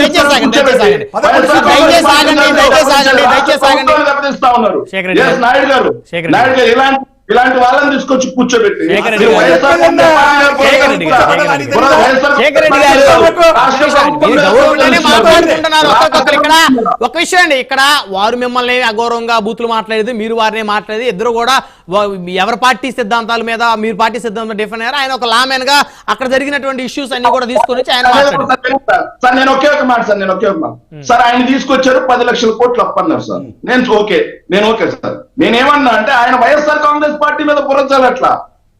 దయచేసి ఆగండి, దయచేసి ఆగండి. దయచేసి ఆగండి, శేఖర్ నాయుడు గారు ఇలాంటి ఇలాంటి వాళ్ళని తీసుకొచ్చి కూర్చోబెట్టి. ఒక విషయం అండి. ఇక్కడ వారు మిమ్మల్ని అగౌరవంగా బూతులు మాట్లాడేది మీరు వారిని మాట్లాడేది ఇద్దరు కూడా ఎవరి పార్టీ సిద్ధాంతాల మీద మీరు పార్టీ సిద్ధాంతం డిఫరెంట్ అయ్యారు. ఆయన ఒక లామెన్గా అక్కడ జరిగినటువంటి ఇష్యూస్ అన్ని కూడా తీసుకొని వచ్చి ఆయన సార్ నేను ఒకే ఒక మాట సార్ నేను ఒకే ఒక మాట. సార్ ఆయన తీసుకొచ్చారు పది లక్షల కోట్లు అప్పన్నారు సార్. నేను ఓకే నేను ఓకే సార్. నేనేమన్నా అంటే ఆయన వైఎస్ఆర్ కాంగ్రెస్ పార్టీ మీద బురజల్లట్లా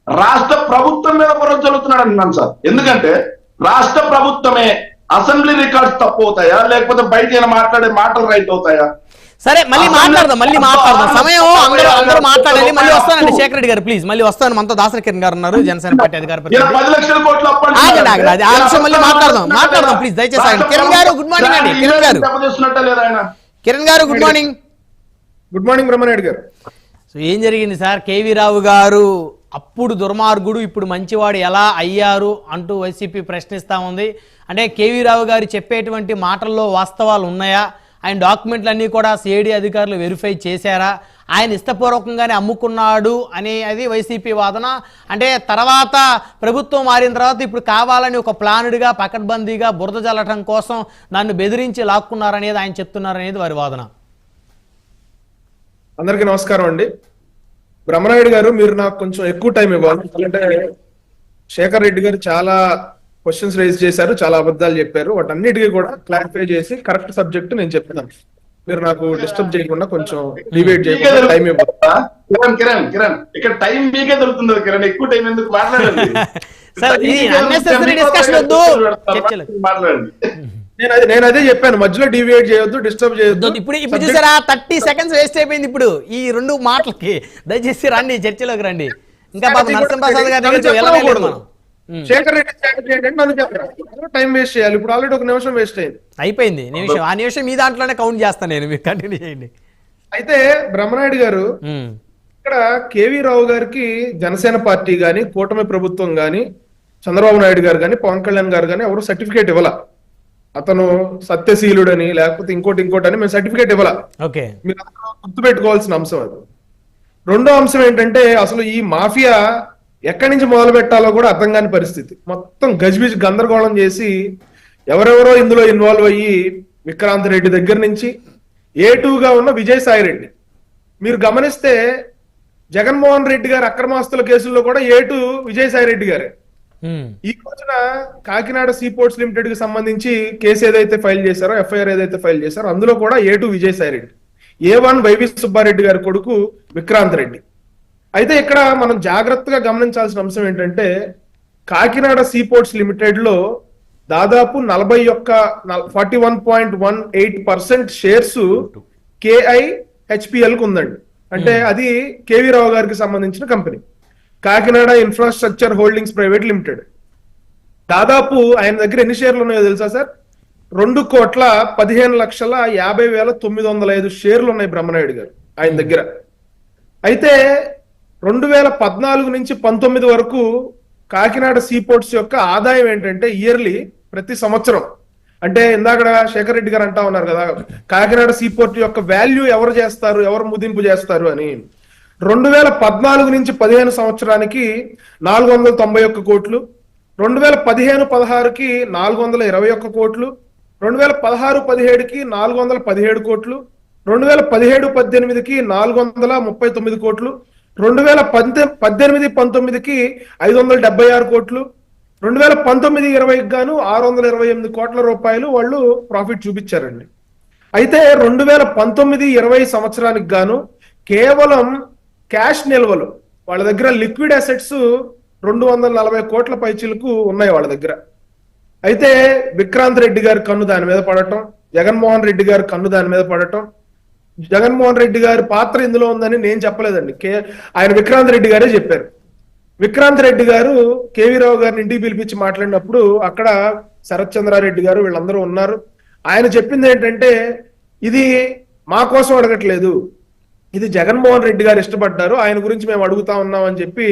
రాష్ట్ర ప్రభుత్వం మీద బురజల్లుతున్నాడు అంటున్నాను సార్. ఎందుకంటే రాష్ట్ర ప్రభుత్వమే అసెంబ్లీ రికార్డ్స్ తప్పు అవుతాయా లేకపోతే బయట మాట్లాడే మాటలు రైట్ అవుతాయా? సరే మళ్ళీ మాట్లాడదాం మళ్ళీ మాట్లాడదాం. సమయం అందరూ అందరూ మాట్లాడాలి. మళ్ళీ వస్తానండి. శేఖర్ రెడ్డి గారు ప్లీజ్. మళ్ళీ వస్తాను. మనతో దాసరి కిరణ్ గారు ఉన్నారు జనసేన పార్టీ అధికార ఆ విషయం మళ్ళీ మాట్లాడదాం. మాట్లాడదాం, please. దయచేసి. కిరణ్ గారు, good morning అండి. Kiran garu. Kiran garu good morning good morning Brahmanaidu garu. So ఏం జరిగింది సార్? కేవీ రావు గారు అప్పుడు దుర్మార్గుడు ఇప్పుడు మంచివాడు ఎలా అయ్యారు? అంటూ వైసీపీ ప్రశ్నిస్తూ ఉంది. అంటే కేవీ రావు గారు చెప్పేటువంటి మాటల్లో వాస్తవాలు ఉన్నాయా? ఆయన డాక్యుమెంట్లు అన్నీ కూడా సిఐడి అధికారులు వెరిఫై చేశారా? ఆయన ఇష్టపూర్వకంగానే అమ్ముకున్నాడు అనే అది వైసీపీ వాదన. అంటే తర్వాత ప్రభుత్వం మారిన తర్వాత ఇప్పుడు కావాలని ఒక ప్లానుడిగా పకడ్బందీగా బురద జల్లటం కోసం నన్ను బెదిరించి లాక్కున్నారనేది ఆయన చెప్తున్నారనేది వారి వాదన. అందరికీ నమస్కారం అండి. బ్రహ్మనాయుడు గారు మీరు నాకు కొంచెం ఎక్కువ టైం ఇవ్వాలి. ఎందుకంటే శేఖర్ రెడ్డి గారు చాలా క్వశ్చన్స్ రైజ్ చేశారు చాలా అబద్ధాలు చెప్పారు. వాటన్నిటికీ కూడా క్లారిఫై చేసి కరెక్ట్ సబ్జెక్ట్ నేను చెప్తాను. మీరు నాకు డిస్టర్బ్ చేయకుండా కొంచెం మీకే చేయకుండా టైం? ఇవ్వాలి కిరణ్ కిరణ్ కిరణ్. ఇక్కడ టైం మీకే దొరుకుతుంది కిరణ్? ఎక్కువ టైం ఎందుకు మాట్లాడండి. మాట్లాడండి. నేను అది నేను అదే చెప్పాను మధ్యలో డివియేట్ చేయొద్దు డిస్టర్బ్ చేయొద్దు. ఇప్పుడు ఇప్పుడు చూసారా థర్టీ సెకండ్స్ వేస్ట్ అయిపోయింది ఇప్పుడు. ఈ రెండు మాటలకి. దయచేసి రండి చర్చలోకి రండి. ఇంకా పాపం Strategy నరసింహ కూడా ప్రసాద్ గారి. శేఖర్ రెడ్డి strategy ఏంటంటే నన్ను చెప్పారు టైం వేస్ట్ చేయాలి? ఇప్పుడు ఆల్రెడీ ఒక నిమిషం వేస్ట్ అయింది. అయిపోయింది. నిమిషం ఆ నిమిషం మీ దాంట్లోనే కౌంట్ చేస్తాను నేను మీరు కంటిన్యూ చేయండి. అయితే బ్రహ్మనాయుడు గారు. ఇక్కడ కేవీ రావు గారికి జనసేన పార్టీ గాని కూటమి ప్రభుత్వం గాని చంద్రబాబు నాయుడు గారు గాని పవన్ కళ్యాణ్ గారు గాని ఎవరు సర్టిఫికేట్ ఇవ్వాల? అతను సత్యశీలుడని లేకపోతే ఇంకోటి ఇంకోటి అని మేము సర్టిఫికేట్ ఇవ్వాల? ఓకే. మీరు అందరూ గుర్తుపెట్టుకోవాల్సిన అంశం అది. రెండో అంశం ఏంటంటే అసలు ఈ మాఫియా ఎక్కడి నుంచి మొదలు పెట్టాలో కూడా అర్థం కాని పరిస్థితి. మొత్తం గజిబిజి గందరగోళం చేసి ఎవరెవరో ఇందులో ఇన్వాల్వ్ అయ్యి విక్రాంత్ రెడ్డి దగ్గర నుంచి ఏ గా ఉన్న విజయసాయి రెడ్డి. మీరు గమనిస్తే జగన్మోహన్ రెడ్డి గారి అక్రమాస్తుల కేసుల్లో కూడా ఏ టూ విజయసాయి రెడ్డి గారే. ఈ రోజున కాకినాడ సీపోర్ట్స్ లిమిటెడ్కి సంబంధించి కేసు ఏదైతే ఫైల్ చేశారో ఎఫ్ఐఆర్ ఏదైతే ఫైల్ చేశారో అందులో కూడా A two Vijayasai Reddy A one YV Subbareddy గారి కొడుకు విక్రాంత్ రెడ్డి. అయితే ఇక్కడ మనం జాగ్రత్తగా గమనించాల్సిన అంశం ఏంటంటే కాకినాడ సీపోర్ట్స్ లిమిటెడ్లో దాదాపు నలభై ఒక్క forty one point one eight percent shares KI హెచ్పిఎల్కు ఉందండి. అంటే అది కేవీ రావు గారికి సంబంధించిన company. Kakinada infrastructure holdings private limited దాదాపు ఆయన దగ్గర ఎన్ని షేర్లు ఉన్నాయో తెలుసా సార్? రెండు కోట్ల పదిహేను లక్షల యాభై వేల తొమ్మిది వందల ఐదు షేర్లు ఉన్నాయి బ్రహ్మనాయుడు గారు ఆయన దగ్గర. అయితే రెండు వేల పద్నాలుగు నుంచి పంతొమ్మిది వరకు కాకినాడ సీపోర్ట్స్ యొక్క ఆదాయం ఏంటంటే ఇయర్లీ ప్రతి సంవత్సరం. అంటే ఇందాక శేఖర్ రెడ్డి గారు అంటా ఉన్నారు కదా కాకినాడ సీపోర్ట్ యొక్క వాల్యూ ఎవరు చేస్తారు ఎవరు ముదింపు చేస్తారు అని. రెండు వేల పద్నాలుగు నుంచి పదిహేను సంవత్సరానికి నాలుగు వందల తొంభై ఒక్క కోట్లు రెండు వేల పదిహేను పదహారుకి నాలుగు వందల ఇరవై ఒక్క కోట్లు రెండు వేల పదహారు పదిహేడుకి నాలుగు వందల పదిహేడు కోట్లు రెండు వేల పదిహేడు పద్దెనిమిదికి నాలుగు వందల ముప్పై తొమ్మిది కోట్లు రెండు వేల పద్దె పద్దెనిమిది పంతొమ్మిదికి ఐదు వందల డెబ్బై ఆరు కోట్లు రెండు వేల పంతొమ్మిది ఇరవైకి గాను ఆరు వందల ఇరవై ఎనిమిది కోట్ల రూపాయలు వాళ్ళు ప్రాఫిట్ చూపించారండి. అయితే రెండు వేల పంతొమ్మిది ఇరవై సంవత్సరానికి గాను కేవలం క్యాష్ నిల్వలు. వాళ్ళ దగ్గర లిక్విడ్ అసెట్స్ రెండు వందల నలభై కోట్ల పైచీలకు ఉన్నాయి వాళ్ళ దగ్గర. అయితే విక్రాంత్ రెడ్డి గారి కన్ను దాని మీద పడటం జగన్మోహన్ రెడ్డి గారి కన్ను దాని మీద పడటం. జగన్మోహన్ రెడ్డి గారి పాత్ర ఇందులో ఉందని నేను చెప్పలేదండి. కే ఆయన విక్రాంత్ రెడ్డి గారే చెప్పారు. విక్రాంత్ రెడ్డి గారు కేవీ రావు గారిని ఇంటికి పిలిపించి మాట్లాడినప్పుడు అక్కడ శరత్ చంద్రారెడ్డి గారు వీళ్ళందరూ ఉన్నారు. ఆయన చెప్పింది ఏంటంటే ఇది మా కోసం అడగట్లేదు. ఇది జగన్మోహన్ రెడ్డి గారు ఇష్టపడ్డారు. ఆయన గురించి మేము అడుగుతా ఉన్నాం అని చెప్పి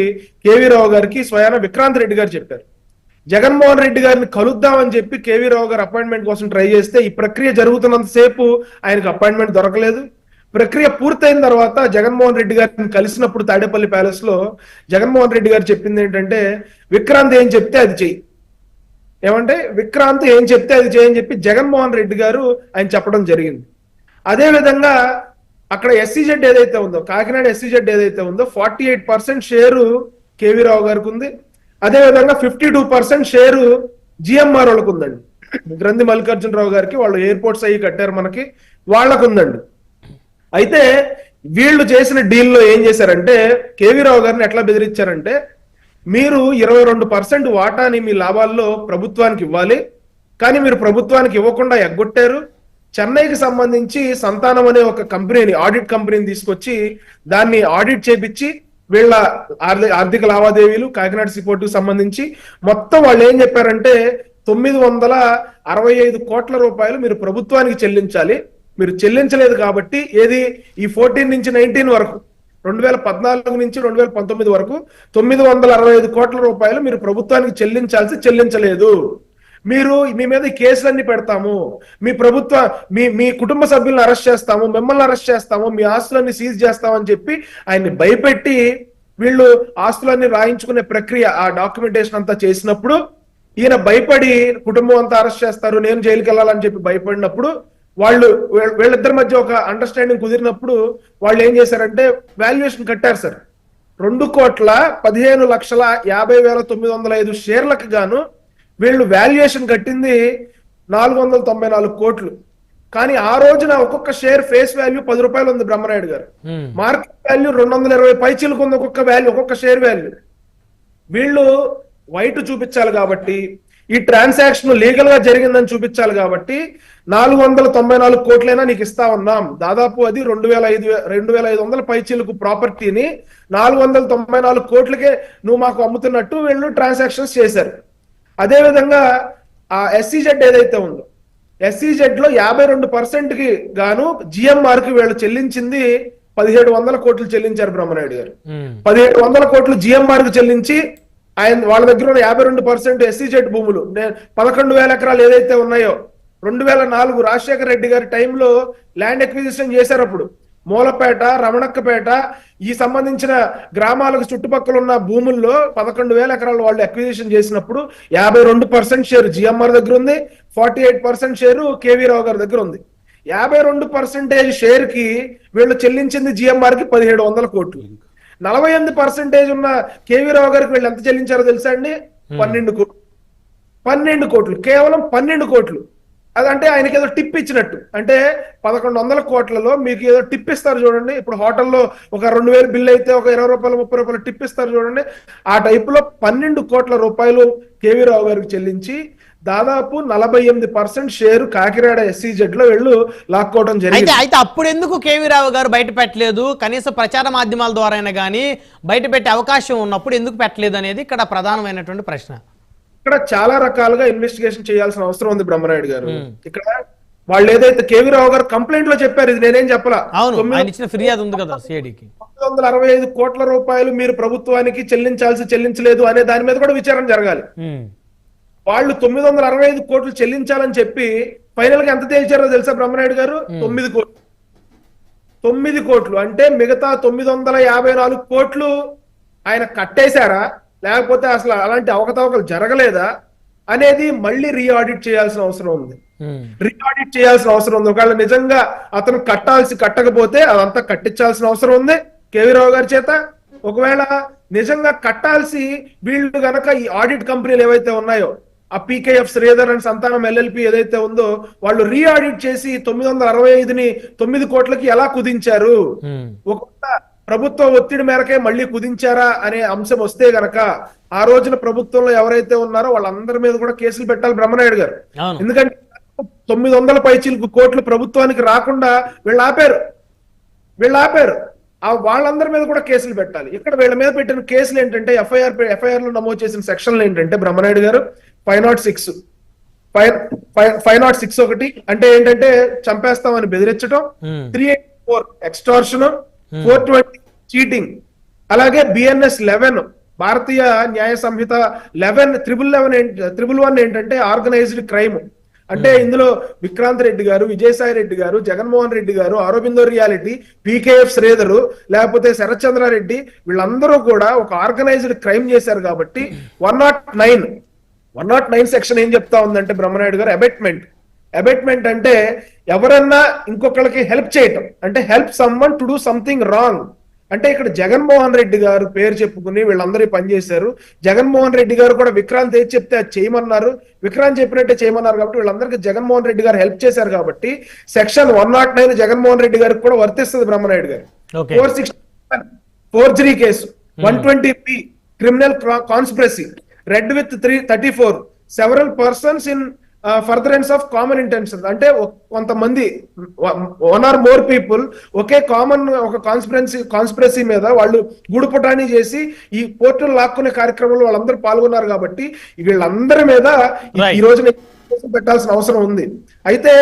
కేవీ రావు గారికి స్వయాన విక్రాంత్ రెడ్డి గారు చెప్పారు. జగన్మోహన్ రెడ్డి గారిని కలుద్దామని చెప్పి కేవీ రావు గారు అపాయింట్మెంట్ కోసం ట్రై చేస్తే ఈ ప్రక్రియ జరుగుతున్నంత సేపు ఆయనకు అపాయింట్మెంట్ దొరకలేదు. ప్రక్రియ పూర్తయిన తర్వాత జగన్మోహన్ రెడ్డి గారిని కలిసినప్పుడు తాడేపల్లి ప్యాలెస్లో జగన్మోహన్ రెడ్డి గారు చెప్పింది ఏంటంటే విక్రాంత్ ఏం చెప్తే అది చెయ్యి. ఏమంటే విక్రాంత్ ఏం చెప్తే అది చేయని చెప్పి జగన్మోహన్ రెడ్డి గారు ఆయన చెప్పడం జరిగింది. అదే విధంగా అక్కడ ఎస్సీజెడ్ ఏదైతే ఉందో కాకినాడ ఎస్సీజెడ్ ఏదైతే ఉందో forty eight percent share KV Rao గారికి ఉంది. అదే విధంగా fifty two percent share GMR వాళ్ళకు ఉందండి. గ్రంథి మల్లికార్జునరావు గారికి వాళ్ళు ఎయిర్పోర్ట్స్ అయ్యి కట్టారు మనకి వాళ్ళకు ఉందండి. అయితే వీళ్ళు చేసిన డీల్లో ఏం చేశారంటే కేవీ రావు గారిని ఎట్లా బెదిరించారంటే మీరు ఇరవై రెండు పర్సెంట్ వాటాని మీ లాభాల్లో ప్రభుత్వానికి ఇవ్వాలి కానీ మీరు ప్రభుత్వానికి ఇవ్వకుండా ఎగ్గొట్టారు చెన్నైకి సంబంధించి సంతానం అనే ఒక కంపెనీని ఆడిట్ కంపెనీని తీసుకొచ్చి దాన్ని ఆడిట్ చేపించి వీళ్ళ ఆర్థిక లావాదేవీలు కాకినాడ సిపోర్ట్కు సంబంధించి మొత్తం వాళ్ళు ఏం చెప్పారంటే తొమ్మిది వందల అరవై ఐదు కోట్ల రూపాయలు మీరు ప్రభుత్వానికి చెల్లించాలి. మీరు చెల్లించలేదు కాబట్టి ఏది ఈ ఫోర్టీన్ నుంచి నైన్టీన్ వరకు రెండు వేల పద్నాలుగు నుంచి రెండు వేల పంతొమ్మిది వరకు తొమ్మిది వందల అరవై ఐదు కోట్ల రూపాయలు మీరు ప్రభుత్వానికి చెల్లించాల్సి చెల్లించలేదు. మీరు మీ మీద కేసులన్నీ పెడతాము. మీ ప్రభుత్వ మీ మీ కుటుంబ సభ్యులను అరెస్ట్ చేస్తాము మిమ్మల్ని అరెస్ట్ చేస్తాము మీ ఆస్తులన్నీ సీజ్ చేస్తామని చెప్పి ఆయన్ని భయపెట్టి వీళ్ళు ఆస్తులన్నీ రాయించుకునే ప్రక్రియ ఆ డాక్యుమెంటేషన్ అంతా చేసినప్పుడు ఈయన భయపడి కుటుంబం అంతా అరెస్ట్ చేస్తారు నేను జైలుకి వెళ్ళాలని చెప్పి భయపడినప్పుడు వాళ్ళు వీళ్ళిద్దరి మధ్య ఒక అండర్స్టాండింగ్ కుదిరినప్పుడు వాళ్ళు ఏం చేశారంటే వాల్యుయేషన్ కట్టారు సార్. రెండు కోట్ల పదిహేను లక్షల యాభై వేల తొమ్మిది వందల ఐదు షేర్లకు గాను వీళ్ళు వాల్యుయేషన్ కట్టింది నాలుగు వందల తొంభై నాలుగు కోట్లు. కానీ ఆ రోజున ఒక్కొక్క షేర్ ఫేస్ వాల్యూ పది రూపాయలు ఉంది బ్రహ్మనాయుడు గారు. మార్కెట్ వాల్యూ రెండు వందల ఇరవై పైచీలకు ఉంది ఒక్కొక్క వాల్యూ ఒక్కొక్క షేర్ వాల్యూ వీళ్ళు వైట్ చూపించాలి కాబట్టి ఈ ట్రాన్సాక్షన్ లీగల్గా జరిగిందని చూపించాలి కాబట్టి నాలుగు వందల తొంభై నాలుగు కోట్లైనా నీకు ఇస్తా ఉన్నాం. దాదాపు అది రెండు వేల ఐదు రెండు వేల ఐదు వందల పైచీలకు ప్రాపర్టీని నాలుగు వందల తొంభై నాలుగు కోట్లకే నువ్వు మాకు అమ్ముతున్నట్టు వీళ్ళు ట్రాన్సాక్షన్స్ చేశారు. అదే విధంగా ఆ ఎస్సీజెడ్ ఏదైతే ఉందో ఎస్సీజెడ్లో యాభై రెండు పర్సెంట్కి గాను జిఎంఆర్కి వీళ్ళు చెల్లించింది పదిహేడు వందల కోట్లు చెల్లించారు బ్రహ్మనాయుడు గారు. పదిహేడు వందల కోట్లు జిఎంఆర్కు చెల్లించి ఆయన వాళ్ళ దగ్గర ఉన్న యాభై రెండు పర్సెంట్ ఎస్సీజెడ్ భూములు పదకొండు వేల ఎకరాలు ఏదైతే ఉన్నాయో రెండు వేల నాలుగు రాజశేఖర రెడ్డి గారి టైంలో ల్యాండ్ ఎక్విజిషన్ చేశారు అప్పుడు మూలపేట రమణక్కపేట ఈ సంబంధించిన గ్రామాలకు చుట్టుపక్కల ఉన్న భూముల్లో పదకొండు వేల ఎకరాలు వాళ్ళు అక్విజిషన్ చేసినప్పుడు యాభై రెండు పర్సెంట్ షేర్ జిఎంఆర్ దగ్గర ఉంది forty eight percent share KV Rao గారి దగ్గర ఉంది. యాభై రెండు పర్సెంటేజ్ షేర్కి వీళ్ళు చెల్లించింది జిఎంఆర్కి పదిహేడు వందల కోట్లు. నలభై ఎనిమిది పర్సెంటేజ్ ఉన్న కేవీ రావు గారికి వీళ్ళు ఎంత చెల్లించారో తెలుసా అండి? పన్నెండు కోట్లు. పన్నెండు కోట్లు. కేవలం పన్నెండు కోట్లు. అదంటే ఆయనకి ఏదో టిప్ ఇచ్చినట్టు. అంటే పదకొండు వందల కోట్లలో మీకు ఏదో టిప్ ఇస్తారు చూడండి. ఇప్పుడు హోటల్లో ఒక రెండు వేలు బిల్ అయితే ఒక ఇరవై రూపాయలు ముప్పై రూపాయలు టిప్ ఇస్తారు చూడండి. ఆ టైప్లో పన్నెండు కోట్ల రూపాయలు కేవీ రావు గారికి చెల్లించి దాదాపు నలభై ఎనిమిది పర్సెంట్ షేర్ కాకినాడ ఎస్సీజెడ్లో వీళ్ళు లాక్కోవడం జరిగింది. అయితే అప్పుడు ఎందుకు కేవీ రావు గారు బయట పెట్టలేదు? కనీసం ప్రచార మాధ్యమాల ద్వారా అయినా కానీ బయట పెట్టే అవకాశం ఉన్నప్పుడు ఎందుకు పెట్టలేదు అనేది ఇక్కడ ప్రధానమైనటువంటి ప్రశ్న. ఇక్కడ చాలా రకాలుగా ఇన్వెస్టిగేషన్ చేయాల్సిన అవసరం ఉంది బ్రహ్మనాయుడు గారు. ఇక్కడ వాళ్ళు ఏదైతే కేవీ రావు గారు కంప్లైంట్లో చెప్పారు ఇది నేనేం చెప్పలా? ఫిర్యాదు ఉంది కదా సిఐడికి వందల అరవై ఐదు కోట్ల రూపాయలు మీరు ప్రభుత్వానికి చెల్లించాల్సి చెల్లించలేదు అనే దాని మీద కూడా విచారణ జరగాలి. వాళ్ళు తొమ్మిది వందల అరవై ఐదు కోట్లు చెల్లించాలని చెప్పి ఫైనల్గా ఎంత తేల్చారో తెలుసా బ్రహ్మనాయుడు గారు? తొమ్మిది కోట్లు. తొమ్మిది కోట్లు. అంటే మిగతా తొమ్మిది వందల యాభై నాలుగు కోట్లు ఆయన కట్టేశారా? లేకపోతే అసలు అలాంటి అవకతవకలు జరగలేదా అనేది మళ్ళీ రీఆడిట్ చేయాల్సిన అవసరం ఉంది. రీఆడిట్ చేయాల్సిన అవసరం ఉంది. ఒకవేళ నిజంగా అతను కట్టాల్సి కట్టకపోతే అదంతా కట్టించాల్సిన అవసరం ఉంది. కేవీ రావు గారి చేత. ఒకవేళ నిజంగా కట్టాల్సి వీళ్ళు గనక ఈ ఆడిట్ కంపెనీలు ఏవైతే ఉన్నాయో ఆ PKF Sridhar and Santhanam LLP ఏదైతే ఉందో వాళ్ళు రీఆడిట్ చేసి తొమ్మిది వందల అరవై ఐదుని తొమ్మిది కోట్లకి ఎలా కుదించారు? ఒకవేళ ప్రభుత్వ ఒత్తిడి మేరకే మళ్ళీ కుదించారా అనే అంశం వస్తే గనక ఆ రోజున ప్రభుత్వంలో ఎవరైతే ఉన్నారో వాళ్ళందరి మీద కూడా కేసులు పెట్టాలి బ్రహ్మనాయుడు గారు. ఎందుకంటే తొమ్మిది వందల పైచీలకు కోట్లు ప్రభుత్వానికి రాకుండా వీళ్ళు ఆపారు. వీళ్ళు ఆపారు. ఆ వాళ్ళందరి మీద కూడా కేసులు పెట్టాలి. ఇక్కడ వీళ్ళ మీద పెట్టిన కేసులు ఏంటంటే ఎఫ్ఐఆర్ ఎఫ్ఐఆర్లో నమోదు చేసిన సెక్షన్లు ఏంటంటే Brahmanaidu garu five nought six five five nought six ఒకటి అంటే ఏంటంటే చంపేస్తామని బెదిరించడం. Three eight four extortion four twenty cheating అలాగే BNS eleven Bharatiya Nyaya Sanhita eleven triple eleven triple one ఏంటంటే ఆర్గనైజ్డ్ క్రైమ్. అంటే ఇందులో విక్రాంత్ రెడ్డి గారు విజయసాయి రెడ్డి గారు జగన్మోహన్ రెడ్డి గారు అరవిందో రియాలిటీ పీకేఎఫ్ శ్రీధరు లేకపోతే శరత్చంద్రారెడ్డి వీళ్ళందరూ కూడా ఒక ఆర్గనైజ్డ్ క్రైమ్ చేశారు కాబట్టి one nought nine one nought nine section ఏం చెప్తా ఉందంటే బ్రహ్మనాయుడు గారు అబెట్మెంట్. అబెట్మెంట్ అంటే ఎవరన్నా ఇంకొకరికి హెల్ప్ చేయటం. అంటే help someone to do something wrong. అంటే ఇక్కడ జగన్మోహన్ రెడ్డి గారు పేరు చెప్పుకుని వీళ్ళందరూ ఈ పని చేశారు. జగన్మోహన్ రెడ్డి గారు కూడా విక్రాంత్ ఏది చెప్తే అది చేయమన్నారు. విక్రాంత్ చెప్పినట్టే చేయమన్నారు కాబట్టి వీళ్ళందరికీ జగన్మోహన్ రెడ్డి గారు హెల్ప్ చేశారు కాబట్టి section one not nine Jaganmohan Reddy గారికి కూడా వర్తిస్తుంది బ్రహ్మనాయుడు గారు. Four sixty forgery case one twenty criminal conspiracy read with three thirty four. Several persons in furtherance of common intention అంటే కొంతమంది వన్ ఆర్ మోర్ పీపుల్ ఒకే common ఒక conspiracy conspiracy మీద వాళ్ళు గూడుపుటాని చేసి ఈ పోర్టల్ లాక్కునే కార్యక్రమంలో వాళ్ళందరూ పాల్గొన్నారు కాబట్టి వీళ్ళందరి మీద ఈ- రోజున పెట్టాల్సిన అవసరం ఉంది. అయితే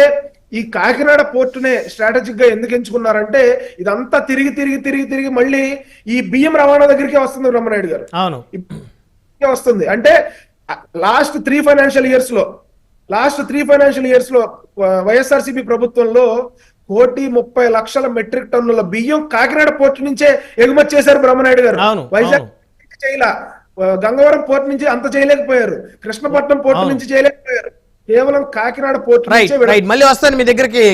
ఈ కాకినాడ పోర్టునే స్ట్రాటజిక్గా ఎందుకు ఎంచుకున్నారంటే ఇదంతా తిరిగి తిరిగి తిరిగి తిరిగి మళ్ళీ ఈ బియ్యం రవాణా దగ్గరికే వస్తుంది బ్రహ్మనాయుడు గారు. అవును. వస్తుంది. అంటే లాస్ట్ త్రీ ఫైనాన్షియల్ ఇయర్స్లో లాస్ట్ త్రీ ఫైనాన్షియల్ ఇయర్స్లో వైఎస్ఆర్సీపీ ప్రభుత్వంలో కోటి ముప్పై లక్షల మెట్రిక్ టన్నుల బియ్యం కాకినాడ పోర్టు నుంచే ఎగుమతి చేశారు బ్రహ్మనాయుడు గారు. వైజాగ్ చేయలా. గంగవరం పోర్టు నుంచి అంత చేయలేకపోయారు. కృష్ణపట్నం పోర్టు. నుంచి చేయలేకపోయారు. కేవలం కాకినాడ పోర్టు మళ్ళీ వస్తాను మీ దగ్గరికి.